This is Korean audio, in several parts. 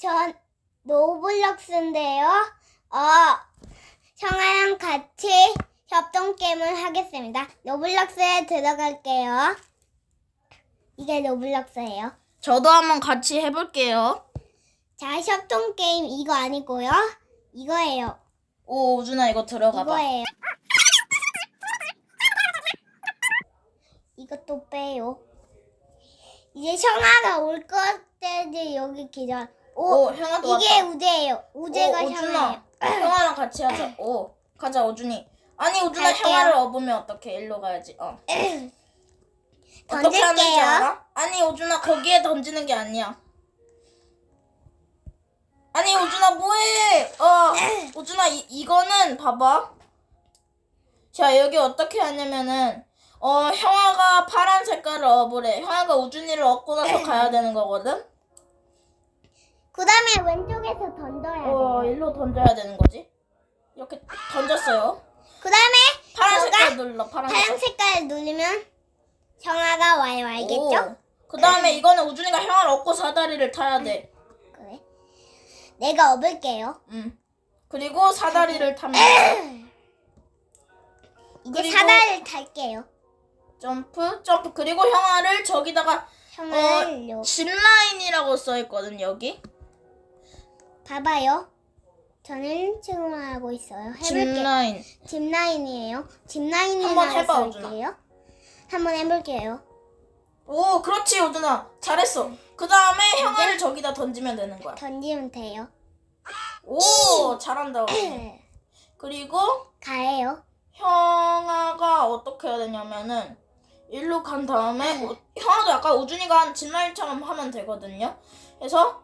전 노블럭스인데요. 어, 형아랑 같이 협동 게임을 하겠습니다. 노블럭스에 들어갈게요. 이게 노블럭스예요. 저도 한번 같이 해볼게요. 자, 협동 게임 이거 아니고요. 이거예요. 오, 우준아 이거 들어가 봐. 이거예요. 이것도 빼요. 이제 형아가 올 것까지 여기 기다려. 오, 오, 형아도 이게 왔다. 우재예요. 우재가 오, 형아예요. 형아랑 같이 하자. 오, 가자, 우준이. 아니, 우준아 갈게요. 형아를 업으면 어떡해? 일로 가야지. 어. 어떻게 던질게요. 하는지 알아? 아니, 우준아 거기에 던지는 게 아니야. 아니, 우준아 뭐해? 어, 우준아 이, 이거는 봐봐. 자, 여기 어떻게 하냐면은 어, 형아가 파란 색깔을 업으래. 형아가 우준이를 업고 나서 가야 되는 거거든. 그 다음에 왼쪽에서 던져야 어, 돼요. 일로 던져야 되는 거지. 이렇게 던졌어요. 그 다음에 파란 색깔 눌러. 파란 파란 색깔. 누르면 형아가 와요. 알겠죠? 그 다음에 이거는 우준이가 형아를 업고 사다리를 타야 돼. 그래. 내가 업을게요. 음. 그리고 사다리를 타면 돼. 이제 그리고- 사다리를 탈게요. 점프, 점프. 그리고 형아를 저기다가 형아를 요 짚라인이라고 써있거든, 여기. 봐봐요. 저는 지금 하고 있어요. 해볼게요. 짚라인. 짚라인이에요. 짚라인이 한번 해봐, 나왔을게요. 한번 해볼게요. 오, 그렇지, 우준아. 잘했어. 그 다음에 형아를 저기다 던지면 되는 거야. 던지면 돼요. 오, 잘한다. 그리고 가예요. 형아가 어떻게 해야 되냐면은 일로 간 다음에 우- 형아도 약간 우준이가 한 짚라인처럼 하면 되거든요. 그래서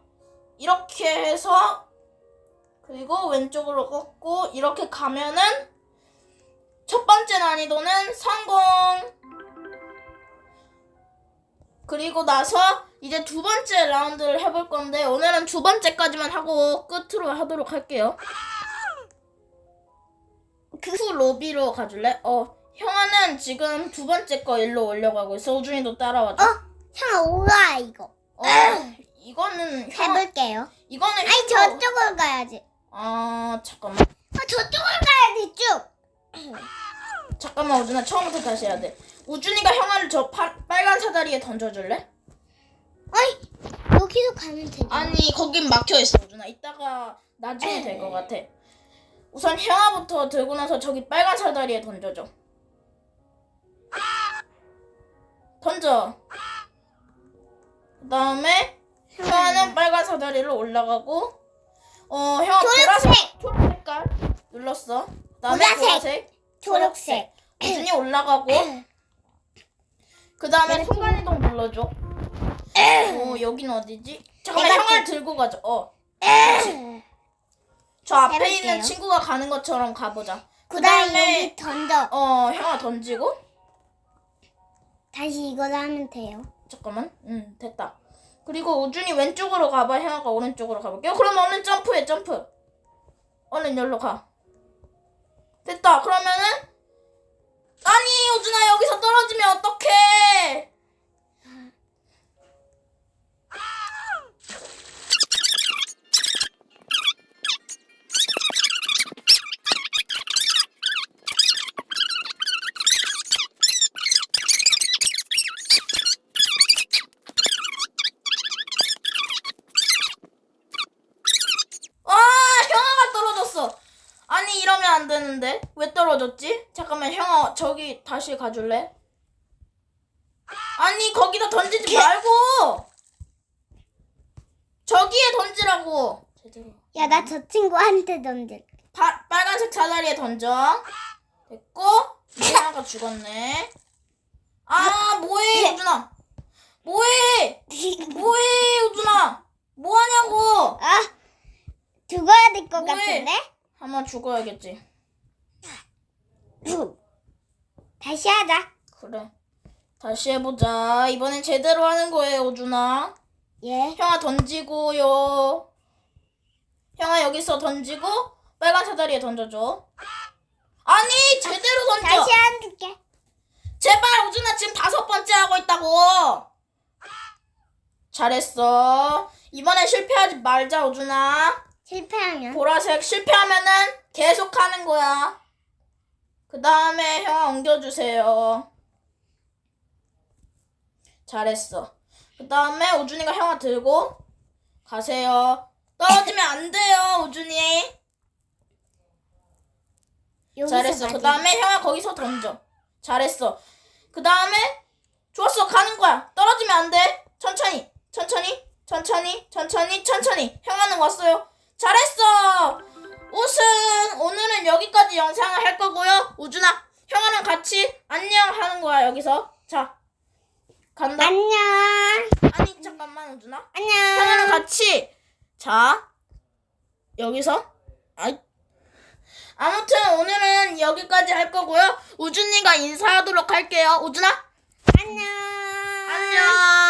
이렇게 해서 그리고 왼쪽으로 꺾고 이렇게 가면은 첫 번째 난이도는 성공. 그리고 나서 이제 두 번째 라운드를 해볼 건데 오늘은 두 번째까지만 하고 끝으로 하도록 할게요. 그후 로비로 가줄래? 어, 형아는 지금 두 번째 거 일로 올려고 하고 있어. 우준이도 따라와줘. 어? 형아 올라 이거. 어, 이거는 형, 해볼게요. 이거는 아니 형도- 저쪽으로 가야지. 아, 잠깐만. 아 저쪽으로 가야지 쭉. 잠깐만, 우준아. 처음부터 다시 해야 돼. 우준이가 형아를 저 파, 빨간 사다리에 던져줄래? 어이 여기도 가면 되죠. 아니, 거긴 막혀있어, 우준아. 이따가 나중에 될 것 같아. 우선 형아부터 들고 나서 저기 빨간 사다리에 던져줘. 던져. 그 다음에 형아는 빨간 사다리로 올라가고 어 형아 보라색 초록색, 초록 색깔 눌렀어. 그다음에 보라색. 보라색, 초록색. 우준이 올라가고 그 다음에 순간 이동 눌러줘. 어 여긴 어디지? 잠깐만 내가 형아를 들고 가자. 어. 저 앞에 해볼게요. 있는 친구가 가는 것처럼 가보자. 그 그다음에 다음에 여기 던져. 어 형아 던지고 다시 이걸 하면 돼요. 잠깐만. 응, 됐다. 그리고 우준이 왼쪽으로 가봐. 형아가 오른쪽으로 가볼게요. 그럼 얼른 점프해, 점프. 얼른 여기로 가. 됐다. 그러면은 아니, 우준아 여기서 떨어지면 어떡해? 아, 형아가 떨어졌어. 아니, 이러면 안 되는데. 왜 떨어졌지? 잠깐만, 형아, 저기 다시 가줄래? 아니, 거기다 던지지 말고! 저기에 던지라고! 야 나 저 친구한테 던질. 파, 빨간색 사다리에 던져. 됐고, 하나가 죽었네. 아, 뭐해, 우준아. 뭐해! 뭐해, 우준아! 뭐하냐고! 아 죽어야 될 것 뭐해? 같은데? 한번 죽어야겠지. 다시 하자. 그래. 다시 해보자. 이번엔 제대로 하는 거예요, 오준아. 예. 형아 던지고요. 형아 여기서 던지고 빨간 사다리에 던져줘. 아니 제대로 던져. 다시 할게. 제발 오준아 지금 다섯 번째 하고 있다고. 잘했어. 이번에 실패하지 말자 우준아. 실패하면 보라색 실패하면은 계속 하는 거야. 그 다음에 형아 옮겨주세요. 잘했어. 그 다음에 우준이가 형아 들고 가세요. 떨어지면 안 돼요, 우준이. 잘했어. 그. 다음에 형아 거기서 던져. 잘했어. 그 다음에 좋았어. 가는 거야. 떨어지면 안 돼. 천천히, 천천히, 천천히, 천천히, 천천히. 형아는 왔어요. 잘했어. 우승. 오늘은 여기까지 영상을 할 거고요. 우준아, 형아랑 같이 안녕 하는 거야 여기서. 자, 간다. 안녕. 아니 잠깐만 우준아. 안녕. 형아랑 같이 자 여기서 아이 아무튼 오늘은 여기까지 할 거고요 우준이가 인사하도록 할게요 우준아 안녕. 안녕